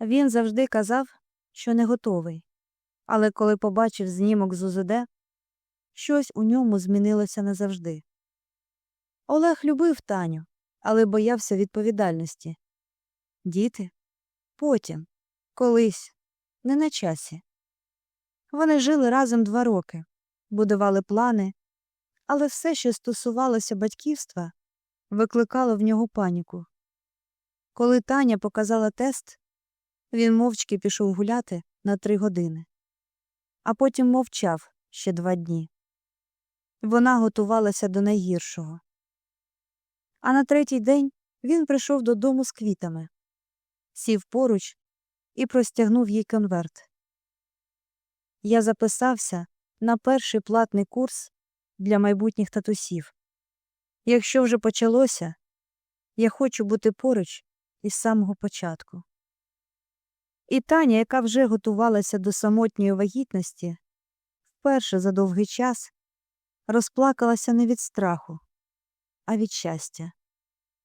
Він завжди казав, що не готовий. Але коли побачив знімок з УЗД, щось у ньому змінилося назавжди. Олег любив Таню, але боявся відповідальності. Діти? Потім, колись, не на часі. Вони жили разом два роки, будували плани, але все, що стосувалося батьківства, викликало в нього паніку. Коли Таня показала тест, він мовчки пішов гуляти на три години, а потім мовчав ще два дні. Вона готувалася до найгіршого. А на третій день він прийшов додому з квітами, сів поруч і простягнув їй конверт. Я записався на перший платний курс для майбутніх татусів. Якщо вже почалося, я хочу бути поруч із самого початку. І Таня, яка вже готувалася до самотньої вагітності, вперше за довгий час розплакалася не від страху, а від щастя.